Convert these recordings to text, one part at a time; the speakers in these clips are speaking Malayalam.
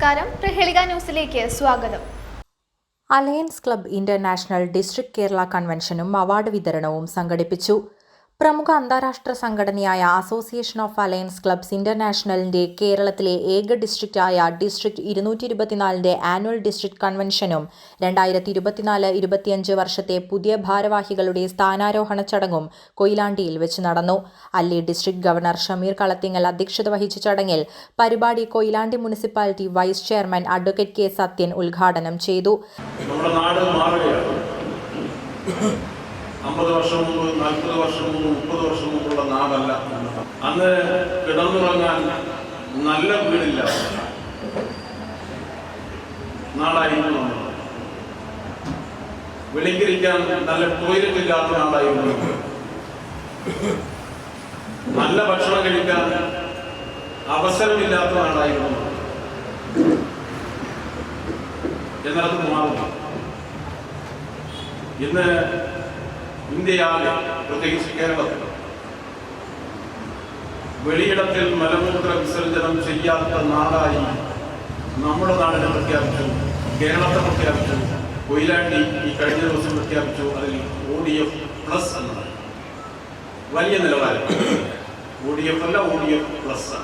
നമസ്കാരം. പ്രഹേളിക ന്യൂസിലേക്ക് സ്വാഗതം. Alliance club international district Kerala കൺവെൻഷനും award വിതരണവും സംഘടിപ്പിച്ചു. പ്രമുഖ അന്താരാഷ്ട്ര സംഘടനയായ അസോസിയേഷൻ ഓഫ് അലയൻസ് ക്ലബ്സ് ഇന്റർനാഷണലിന്റെ കേരളത്തിലെ ഏക ഡിസ്ട്രിക്റ്റായ ഡിസ്ട്രിക്ട് ഇരുന്നൂറ്റി ഇരുപത്തിനാലിന്റെ ആനുവൽ ഡിസ്ട്രിക്ട് കൺവെൻഷനും രണ്ടായിരത്തി ഇരുപത്തിനാല് ഇരുപത്തിയഞ്ച് വർഷത്തെ പുതിയ ഭാരവാഹികളുടെ സ്ഥാനാരോഹണ ചടങ്ങും കൊയിലാണ്ടിയിൽ വെച്ച് നടന്നു. അല്ലി ഡിസ്ട്രിക്ട് ഗവർണർ ഷമീർ കളത്തിങ്ങൽ അധ്യക്ഷത വഹിച്ച ചടങ്ങിൽ പരിപാടി Koyilandy municipality vice chairman advocate K Sathyan ഉദ്ഘാടനം ചെയ്തു. അമ്പത് വർഷം മുമ്പ് നാൽപ്പത് വർഷം മുമ്പ് മുപ്പത് വർഷം മുമ്പുള്ള നാടല്ല. അന്ന് കിടന്നുറങ്ങാൻ നല്ല വീടില്ല. നാടായിരുന്നു വെളിക്കിരിക്കാൻ നല്ല ടോയ്ലറ്റ് ഇല്ലാത്ത നാടായിരുന്നു നല്ല ഭക്ഷണം കഴിക്കാൻ അവസരമില്ലാത്ത നാടായിരുന്നു എന്നത് മാറുന്നു ഇന്ന് ഇന്ത്യയാകെ പ്രത്യേകിച്ച് കേരളത്തിൽ വെളിയിടത്തിൽ മലമൂത്ര വിസർജനം ചെയ്യാത്ത നാടായി നമ്മുടെ നാടിനെ പ്രഖ്യാപിച്ചു കേരളത്തെ പ്രഖ്യാപിച്ചു കൊയിലാണ്ടി ഈ കഴിഞ്ഞ ദിവസം പ്രഖ്യാപിച്ചു അതിൽ ഒ ഡി എഫ് പ്ലസ് എന്നാണ്. വലിയ നിലവാരം. ഒ ഡി എഫ് അല്ല ഒ ഡി എഫ് പ്ലസ്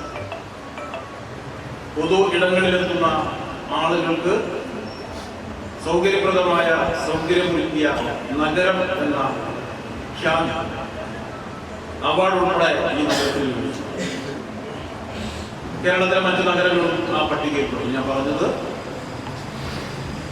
പൊതു ഇടങ്ങളിലെത്തുന്ന ആളുകൾക്ക് സൗകര്യപ്രദമായ സൗകര്യമൊരുക്കിയ നഗരം എന്ന ഉൾപ്പെടെ ഈ നഗരത്തിൽ കേരളത്തിലെ മറ്റു നഗരങ്ങളും ആ പട്ടികയിൽപ്പെടും ഞാൻ പറഞ്ഞത്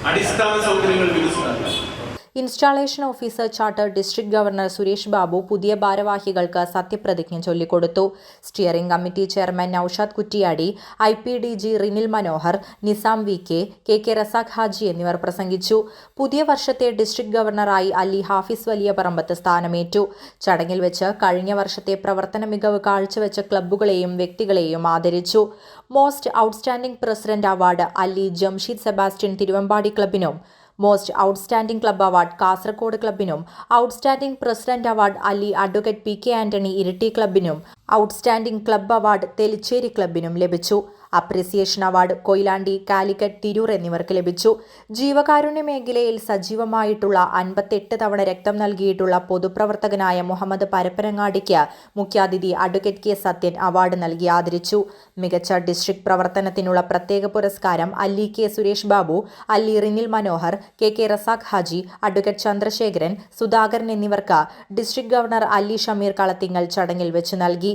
അടിസ്ഥാന സൗകര്യങ്ങൾ വികസിതാക്കുക installation officer charter district governor Suresh Babu പുതിയ ഭാരവാഹികൾക്ക് സത്യപ്രതിജ്ഞ ചൊല്ലിക്കൊടുത്തു. Steering committee chairman Noushad Kuttiady I P D G Rinil Manohar Nizam V K K K Razak Haji എന്നിവർ പ്രസംഗിച്ചു. പുതിയ വർഷത്തെ ഡിസ്ട്രിക്ട് ഗവർണറായി അലി ഹാഫിസ് വലിയ പറമ്പത്ത് സ്ഥാനമേറ്റു. ചടങ്ങിൽ വെച്ച് കഴിഞ്ഞ വർഷത്തെ പ്രവർത്തന മികവ് കാഴ്ചവെച്ച ക്ലബ്ബുകളെയും വ്യക്തികളെയും ആദരിച്ചു. Most outstanding president award ally Jamsheed Sebastian Thiruvambadi ക്ലബിനും most outstanding club award Kasaragod ക്ലബിനും outstanding president award ally advocate P K Antony Iritty ക്ലബിനും outstanding club award Tellicherry ക്ലബിനും ലഭിച്ചു. അപ്രിസിയേഷൻ അവാർഡ് കൊയിലാണ്ടി കാലിക്കറ്റ് തിരൂർ എന്നിവർക്ക് ലഭിച്ചു. ജീവകാരുണ്യ മേഖലയിൽ സജീവമായിട്ടുള്ള അൻപത്തെട്ട് തവണ രക്തം നൽകിയിട്ടുള്ള പൊതുപ്രവർത്തകനായ മുഹമ്മദ് പരപ്പനങ്ങാടിക്ക് മുഖ്യാതിഥി അഡ്വക്കേറ്റ് കെ. സത്യൻ അവാർഡ് നൽകി ആദരിച്ചു. മികച്ച ഡിസ്ട്രിക്ട് പ്രവർത്തനത്തിനുള്ള പ്രത്യേക പുരസ്കാരം അല്ലി K. Suresh Babu ally Rinil Manohar K. K. Razak Haji advocate Chandrasekharan Sudhakaran എന്നിവർക്ക് ഡിസ്ട്രിക്ട് ഗവർണർ അല്ലി ഷമീർ കളത്തിങ്ങൽ ചടങ്ങിൽ വെച്ച് നൽകി.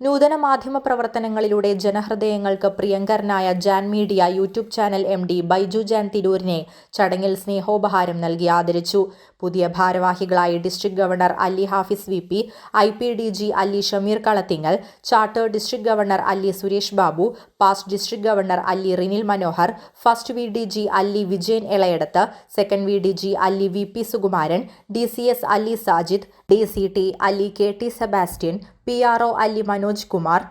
നൂതന മാധ്യമ പ്രവർത്തനങ്ങളിലൂടെ ജനഹൃദയങ്ങൾക്ക് പ്രിയങ്കരനായ Jan media YouTube channel M D Baiju Jan തിരൂരിനെ ചടങ്ങിൽ സ്നേഹോപഹാരം നൽകി ആദരിച്ചു. പുതിയ ഭാരവാഹികളായി district governor ally Hafiz V P I P D G ally Shameer Kalathingal chartered district governor ally Suresh Babu past district governor ally Rinil Manohar first V D G ally Vijayan Elayadath second V D G ally V P Sukumaran D C S ally Sajid D C T ally K T Sebastian P R O ally Manoj Kumar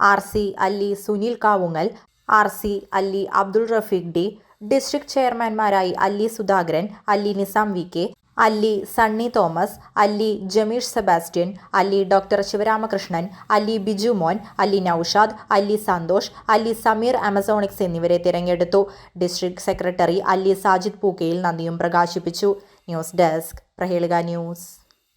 R C ally Sunil Kavungal R C ally Abdul Rafeeq D district ചെയർമാൻമാരായി ally Sudhakaran അല്ലി Nizam V K ally Sunny Thomas ally Jameesh Sebastian ally doctor Sivaramakrishnan ally Biju Mon അല്ലി നൌഷാദ് അല്ലി സന്തോഷ് അല്ലി സമീർ ആമസോണിക്സ് എന്നിവരെ തിരഞ്ഞെടുത്തു. ഡിസ്ട്രിക്ട് സെക്രട്ടറി അല്ലി സാജിദ് പൂക്കയിൽ നന്ദിയും പ്രകാശിപ്പിച്ചു. News desk Prahelika news.